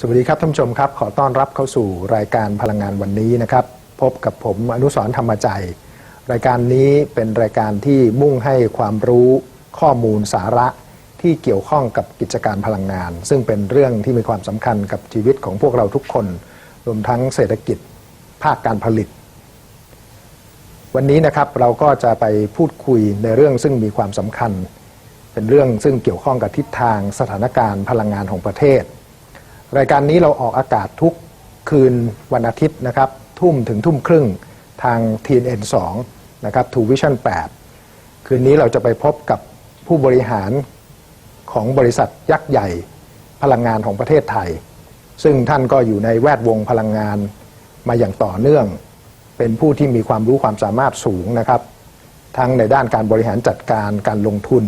สวัสดีครับท่านผู้ชมครับขอต้อนรับเข้าสู่รายการพลังงานวันนี้นะครับ พบกับผมอนุสรธรรมใจรายการนี้เป็นรายการที่มุ่งให้ความรู้ข้อมูลสาระที่เกี่ยวข้องกับกิจการพลังงาน ซึ่งเป็นเรื่องที่มีความสำคัญกับชีวิตของพวกเราทุกคน รวมทั้งเศรษฐกิจภาคการผลิต วันนี้นะครับเราก็จะไปพูดคุยในเรื่องซึ่งมีความสำคัญ เป็นเรื่องซึ่งเกี่ยวข้องกับทิศทางสถานการณ์พลังงานของประเทศ รายการนี้เราออกอากาศทุกคืนวันอาทิตย์นะครับทุ่มถึงทุ่มครึ่งทาง TNN 2นะครับ t ู Vision 8คืนนี้เราจะไปพบกับผู้บริหารของบริษัทยักษ์ใหญ่พลังงานของประเทศไทย ซึ่งท่านก็อยู่ในแวดวงพลังงานมาอย่างต่อเนื่อง เป็นผู้ที่มีความรู้ความสามารถสูงนะครับ ทั้งในด้านการบริหารจัดการการลงทุน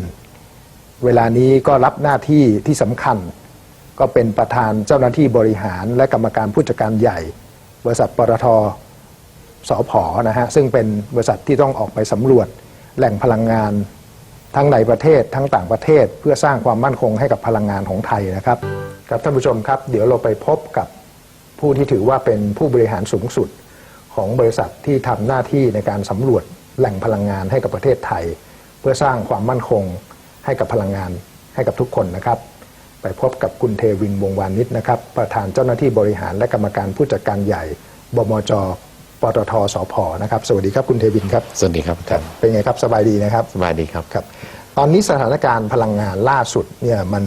เวลานี้ก็รับหน้าที่ที่สำคัญ ก็เป็นประธานเจ้าหน้าที่บริหารและกรรมการผู้จัดการใหญ่ บริษัทปตทสอพอนะฮะซึ่งเป็นบริษัทที่ต้องออกไปสำรวจแหล่งพลังงานทั้งในประเทศทั้งต่างประเทศเพื่อสร้างความมั่นคงให้กับพลังงานของไทยนะครับครับท่านผู้ชมครับ เดี๋ยวเราไปพบกับผู้ที่ถือว่าเป็นผู้บริหารสูงสุดของบริษัทที่ทำหน้าที่ในการสำรวจแหล่งพลังงานให้กับประเทศไทย เพื่อสร้างความมั่นคงให้กับพลังงานให้กับทุกคนนะครับ ไปพบกับคุณเทวินวงศ์วานิชนะครับ ประธานเจ้าหน้าที่บริหารและกรรมการผู้จัดการใหญ่บมจปตทสพนะครับสวัสดีครับคุณเทวินครับสวัสดีครับอาจารย์เป็นไงครับสบายดีนะครับสบายดีครับครับ ตอนนี้สถานการณ์พลังงานล่าสุดเนี่ยมัน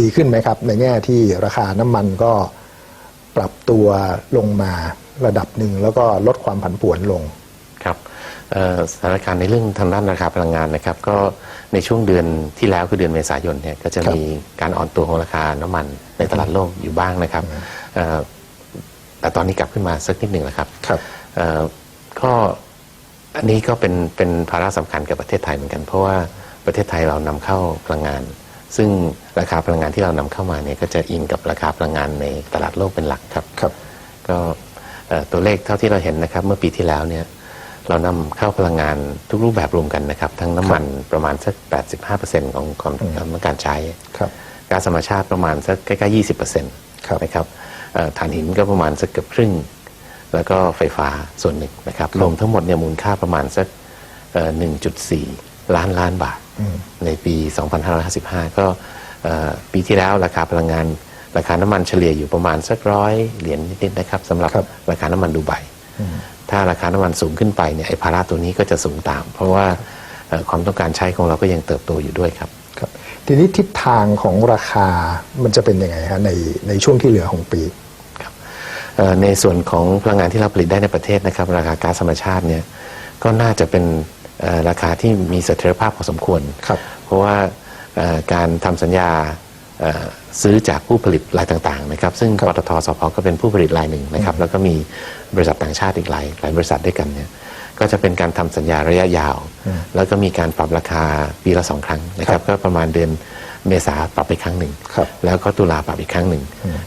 ดีขึ้นไหมครับ ในแง่ที่ราคาน้ำมันก็ปรับตัวลงมาระดับหนึ่งแล้วก็ลดความผันผวนลงครับเอ่อสถานการณ์ในเรื่องทางด้านราคาพลังงานนะครับ ก็ ในช่วงเดือนที่แล้วคือเดือนเมษายนเนี่ยก็จะครับมีการอ่อนตัวของราคาน้ำมันในตลาดโลกอยู่บ้างนะครับเอ่อแต่ตอนนี้กลับขึ้นมาสักนิดหนึ่งแล้วครับครับเอ่อก็อันนี้ก็เป็นเป็นภาระสำคัญกับประเทศไทยเหมือนกัน เพราะว่าประเทศไทยเรานำเข้าพลังงาน ซึ่งราคาพลังงานที่เรานำเข้ามาเนี่ยก็จะอิงกับราคาพลังงานในตลาดโลกเป็นหลักครับครับ ก็เอ่อตัวเลขเท่าที่เราเห็นนะครับ เมื่อปีที่แล้วเนี่ย เรานำเข้าพลังงานทุกรูปแบบรวมกันนะครับ ทั้งน้ำมันประมาณสัก 85%ของความความต้องการใช้ครับก๊าซธรรมชาติประมาณสักใกล้ๆ 20%ครับนะครับเอ่อถ่านหินก็ประมาณสักเกือบครึ่ง แล้วก็ไฟฟ้าส่วนหนึ่งนะครับ รวมทั้งหมดเนี่ยมูลค่าประมาณสักเอ่อ1.4 ล้านล้านบาท ในปี 2555 ก็เอ่อปีที่แล้วราคาพลังงาน ราคาน้ำมันเฉลี่ยอยู่ประมาณสักร้อยเหรียญนิดๆนะครับสำหรับครับราคาน้ำมันดูไบ ถ้าราคาน้ำมันสูงขึ้นไปเนี่ยไอ้ภาระตัวนี้ก็จะสูงตาม เพราะว่าเอ่อความต้องการใช้ของเราก็ยังเติบโตอยู่ด้วยครับครับ ทีนี้ทิศทางของราคามันจะเป็นยังไงฮะในในช่วงที่เหลือของปีเอ่อในส่วนของพลังงานที่เราผลิตได้ในประเทศนะครับ ราคาก๊าซธรรมชาติเนี่ยก็น่าจะเป็นเอ่อราคาที่มีเสถียรภาพพอสมควรครับเพราะว่าเอ่อการทำสัญญาเอ่อ ซื้อจากผู้ผลิตรายต่างๆนะครับซึ่งปตทสพก็เป็นผู้ผลิตรายหนึ่งนะครับแล้วก็มีบริษัทต่างชาติอีกหลายหลายบริษัทด้วยกันเนี่ยก็จะเป็นการทำสัญญาระยะยาว แล้วก็มีการปรับราคาปีละสองครั้งนะครับก็ประมาณเดือนเมษาปรับไปครั้งหนึ่งครับแล้วก็ตุลาปรับอีกครั้งหนึ่ง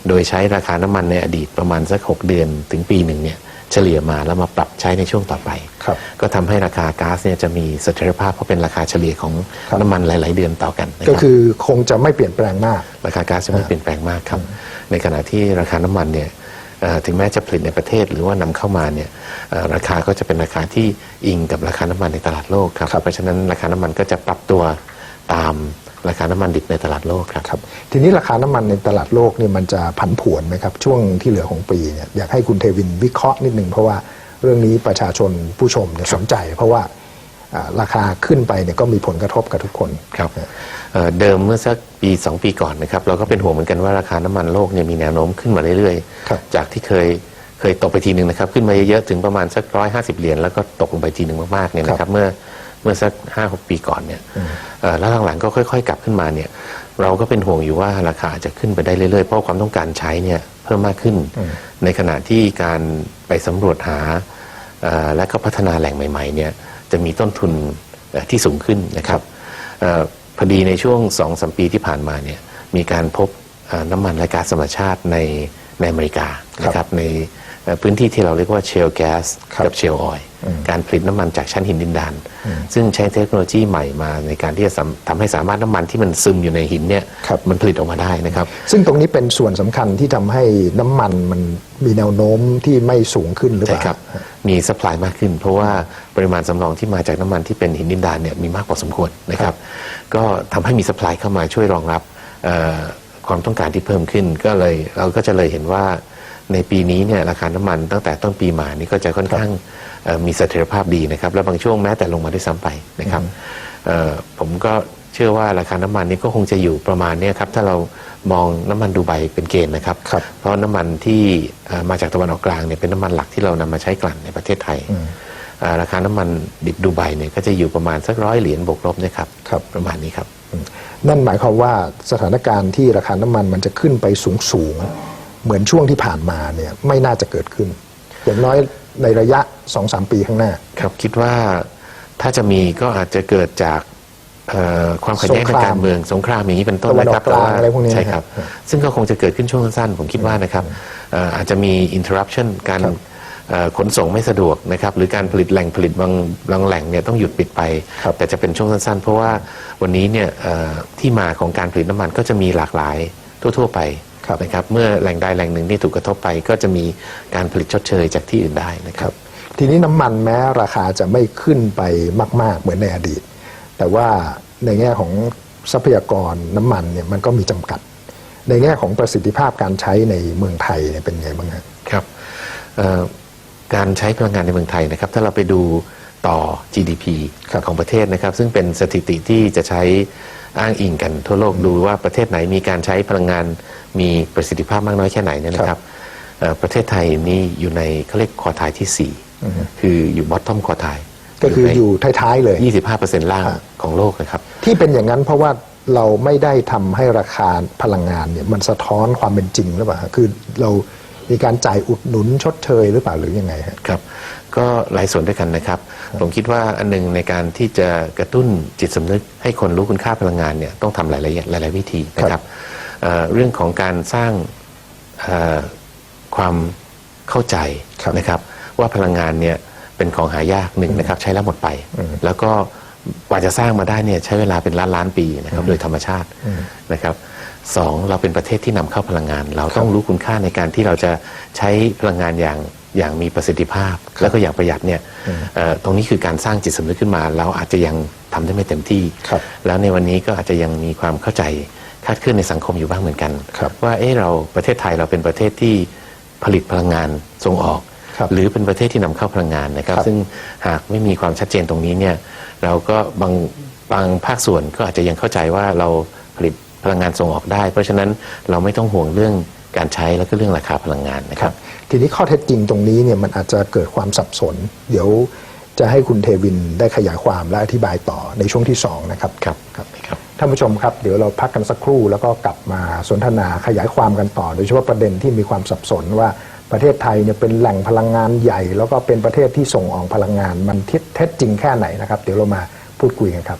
โดยใช้ราคาน้ำมันในอดีตประมาณสัก 6 เดือนถึงปีหนึ่งเนี่ย เฉลี่ยมาแล้วมาปรับใช้ในช่วงต่อไปครับก็ทำให้ราคาก๊าซเนี่ยจะมีเสถียรภาพเพราะเป็นราคาเฉลี่ยของครับน้ำมันหลาย ๆ เดือนต่อกันนะก็รับคือคงจะไม่เปลี่ยนแปลงมาก ราคาก๊าซจะไม่เปลี่ยนแปลงมากครับ ในขณะที่ราคาน้ำมันเนี่ยเอ่อถึงแม้จะผลิตในประเทศหรือว่านำเข้ามาเนี่ยเอ่อราคาก็จะเป็นราคาที่อิงกับราคาน้ำมันในตลาดโลกครับครับเพราะฉะนั้นราคาน้ำมันก็จะปรับตัวตาม ราคาน้ำมันดิบในตลาดโลกครับ ครับทีนี้ราคาน้ำมันในตลาดโลกเนี่ยมันจะผันผวนไหมครับ ช่วงที่เหลือของปีเนี่ยอยากให้คุณเทวินวิเคราะห์นิดนึงเพราะว่าเรื่องนี้ประชาชนผู้ชมเนี่ยสนใจ เพราะว่าอ่าราคาขึ้นไปเนี่ยก็มีผลกระทบกับทุกคน ครับเอ่อเดิมเมื่อสักปี 2 ปีก่อนนะครับเราก็เป็นห่วงเหมือนกันว่าราคาน้ำมันโลกเนี่ยมีแนวโน้มขึ้นมาเรื่อยครับจากที่เคยเคยตกไปทีหนึ่งนะครับ ขึ้นมาเยอะๆถึงประมาณสักร้อยห้าสิบเหรียญแล้วก็ตกลงไปทีหนึ่งมากๆเนี่ยนะคครัรับบเมื่อเมื่อสักห้าหกปีก่อนเนี่ยเอ่อแล้วหลังๆก็ค่อย ๆ กลับขึ้นมาเนี่ยเราก็เป็นห่วงอยู่ว่าราคาจะขึ้นไปได้เรื่อยๆ เพราะความต้องการใช้เนี่ยเพิ่มมากขึ้น ในขณะที่การไปสำรวจหาเอ่อและก็พัฒนาแหล่งใหม่ๆเนี่ยจะมีต้นทุนเอ่อที่สูงขึ้นนะครับเอ่อพอดีในช่วง2อสปีที่ผ่านมาเนี่ยมีการพบเอ่อน้ำมันและก๊าซธรรมชาติในในอเมริกานะครับในเอ่อ พื้นที่ที่เราเรียกว่าเชลแก๊ส ครับ กับเชลออยการผลิตน้ำมันจากชั้นหินดินดาน ซึ่งใช้เทคโนโลยีใหม่มาในการที่จะสำทำให้สามารถน้ำมันที่มันซึมอยู่ในหินเนี่ย ครับ มันผลิตออกมาได้นะครับ ซึ่งตรงนี้เป็นส่วนสำคัญที่ทำให้น้ำมันมันมีแนวโน้มที่ไม่สูงขึ้นหรือเป ใช่ ล่า ครับ มีสป라이มากขึ้น เพราะว่าปริมาณสำรองที่มาจากน้ำมันที่เป็นหินดินดานเนี่ยมีมากพอสมควรนะครับ ก็ทำให้มีสป라이เข้ามาช่วยรองรับเอ่อความต้องการที่เพิ่มขึ้น ก็เลยเราก็จะเลยเห็นว่า ในปีนี้เนี่ยราคาน้ำมันตั้งแต่ต้นปีมานี่ก็จะค่อนข้างเอ่อมีเสถียรภาพดีนะครับ และบางช่วงแม้แต่ลงมาด้วยซ้ำไปนะครับเอ่อผมก็เชื่อว่าราคาน้ำมันนี่ก็คงจะอยู่ประมาณเนี้ครับถ้าเรามองน้ำมันดูไบเป็นเกณฑ์นะครับครับเพราะน้ำมันที่เอ่อมาจากตะวันออกกลางเนี่ยเป็นน้ำมันหลักที่เรานำมาใช้กลั่นในประเทศไทยเอ่อราคาน้ำมันดิบดูไบเนี่ยก็จะอยู่ประมาณสักร้อยเหรียญบวกลบนะครับครับประมาณนี้ครับนั่นหมายความว่าสถานการณ์ที่ราคาน้ำมันมันจะขึ้นไปสูงสูงๆ เหมือนช่วงที่ผ่านมาเนี่ยไม่น่าจะเกิดขึ้น อย่างน้อยในระยะ 2-3 ปีข้างหน้า ครับคิดว่าถ้าจะมีก็อาจจะเกิดจากเอ่อความขัดแย้งสงทาครามงการเมืองสงครามอย่างนี้เป็นต้นตะวันนะออกครับกลางอะไรพวกนี้ใช่ครับนะครับซึ่งก็คงจะเกิดขึ้นช่วงสั้นๆผมคิดว่านะครับเอ่ออาจจะมี interruption การครับเอ่อขนส่งไม่สะดวกนะครับหรือการผลิตแหล่งผลิตบางบางแหล่งเนี่ยต้องหยุดปิดไป ครับ แต่จะเป็นช่วงสั้นๆ เพราะว่าวันนี้เนี่ยเอ่อที่มาของการผลิตน้ำมันก็จะมีหลากหลายทั่ว ๆ ไปครับ นะครับเมื่อแหล่งใดแหล่งหนึ่งที่ถูกกระทบไปก็จะมีการผลิตชดเชยจากที่อื่นได้นะคครัรับบทีนี้น้ำมันแม้ราคาจะไม่ขึ้นไปมาก ๆ เหมือนในอดีต แต่ว่าในแง่ของทรัพยากรน้ำมันเนี่ยมันก็มีจำกัด ในแง่ของประสิทธิภาพการใช้ในเมืองไทยเนี่ยเป็นไงบ้างฮะครับเอ่อการใช้พลังงานในเมืองไทยนะครับ ถ้าเราไปดู ต่อ GDP ครับของประเทศนะครับ ซึ่งเป็นสถิติที่จะใช้อ้างอิงกันทั่วโลกดูว่าประเทศไหนมีการใช้พลังงานมีประสิทธิภาพมากน้อยแค่ไหนเนี่ยนะครับเอ่อประเทศไทยนี่อยู่ในเขาเรียกคอทายที่ 4 คืออยู่บอททอมคอทายก็คืออยู่ท้ายๆเลย 25%ล่างครับของโลกนะครับ ที่เป็นอย่างนั้นเพราะว่าเราไม่ได้ทำให้ราคาพลังงานเนี่ยมันสะท้อนความเป็นจริงหรือเปล่าฮะคือเรา มีการจ่ายอุดหนุนชดเชยหรือเปล่าหรือยังไงฮะ ครับก็หลายส่วนด้วยกันนะครับ ผมคิดว่าอันหนึงในการที่จะกระตุ้นจิตสำนึก ให้คนรู้คุณค่าพลังงานเนี่ยต้องทำหลายๆหลาย ๆ วิธีนะครับเอ่อเรื่องของการสร้างเอ่อความเข้าใจครับนะครับ ว่าพลังงานเนี่ยเป็นของหายากหนึ่งนะครับใช้แล้วหมดไป แล้วก็กว่าจะสร้างมาได้เนี่ยใช้เวลาเป็นล้านล้านๆปีนะครับโดยธรรมชาตินะครับ สองเราเป็นประเทศที่นำเข้าพลังงาน เราต้องรู้คุณค่าในการที่เราจะใช้พลังงานอย่างอย่างมีประสิทธิภาพ แล้วก็อย่างประหยัดเนี่ยเอ่อตรงนี้คือการสร้างจิตสำนึกขึ้นมา เราอาจจะยังทำได้ไม่เต็มที่ครับแล้วในวันนี้ก็อาจจะยังมีความเข้าใจคาดเคลื่อนในสังคมอยู่บ้างเหมือนกันครับว่าเออเราประเทศไทยเราเป็นประเทศที่ผลิตพลังงานส่งออกครับหรือเป็นประเทศที่นำเข้าพลังงานนะครับครับ ซึ่งหากไม่มีความชัดเจนตรงนี้เนี่ยเราก็บางบางภาคส่วนก็อาจจะยังเข้าใจว่าเราผลิต พลังงานส่งออกได้ เพราะฉะนั้นเราไม่ต้องห่วงเรื่องการใช้แล้วก็เรื่องราคาพลังงานนะครับ ทีนี้ข้อเท็จจริงตรงนี้เนี่ยมันอาจจะเกิดความสับสน เดี๋ยวจะให้คุณเทวินได้ขยายความและอธิบายต่อในช่วงที่ 2 นะครับครับครับครับท่านผู้ชมครับ เดี๋ยวเราพักกันสักครู่แล้วก็กลับมาสนทนาขยายความกันต่อ โดยเฉพาะประเด็นที่มีความสับสนว่าประเทศไทยเนี่ยเป็นแหล่งพลังงานใหญ่ แล้วก็เป็นประเทศที่ส่งออกพลังงานมันเท็จเท็จจริงแค่ไหนนะครับ เดี๋ยวเรามาพูดคุยกันครับ